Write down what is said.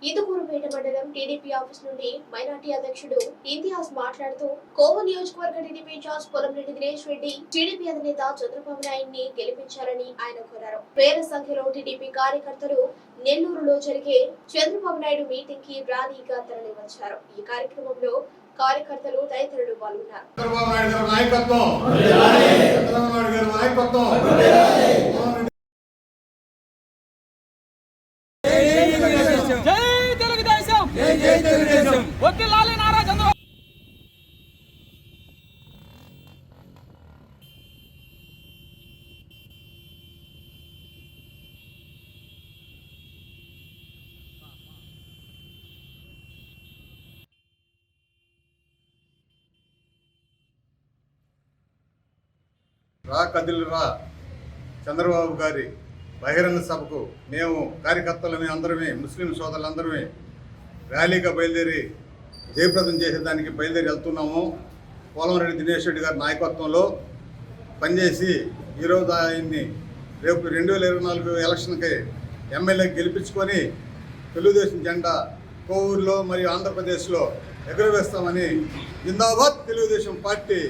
మండలం TDP office నుండి minority అధ్యక్షుడు ఇంతియాజ్ మాట్లాడుతూ కోవ నియోజకవర్గ TDP incharge Polamreddy Dinesh Reddy TDP అధినేత చంద్రబాబు నాయుడు ని గెలిపించాలని ఆయన కోరారు. వేల సంఖ్యలో టీడీపీ కార్యకర్తలు నెల్లూరులో జరిగే చంద్రబాబు నాయుడు మీటింగ్కి ర్యాలీగా తరలివచ్చారు. ఈ కార్యక్రమంలో కార్యకర్తలు తదితరులు పాల్గొన్నారు. చంద్రబాబు నాయుడు గారి నాయకత్వం. చంద్రబాబు నాయుడు గారి నాయకత్వం. రా కదిలి రా. చంద్రబాబు గారి బహిరంగ సభకు మేము కార్యకర్తలమే అందరమే ముస్లిం సోదరులందరమే ర్యాలీగా బయలుదేరి జయప్రదం చేసేదానికి బయలుదేరి వెళ్తున్నాము. పోలంరెడ్డి దినేష్ రెడ్డి గారి నాయకత్వంలో పనిచేసి ఈరోజు ఆయన్ని రేపు రెండు వేల ఇరవై నాలుగు ఎలక్షన్కి ఎమ్మెల్యే గెలిపించుకొని తెలుగుదేశం జెండా కోవూరులో మరియు ఆంధ్రప్రదేశ్లో ఎగురవేస్తామని జిందాబాద్ తెలుగుదేశం పార్టీ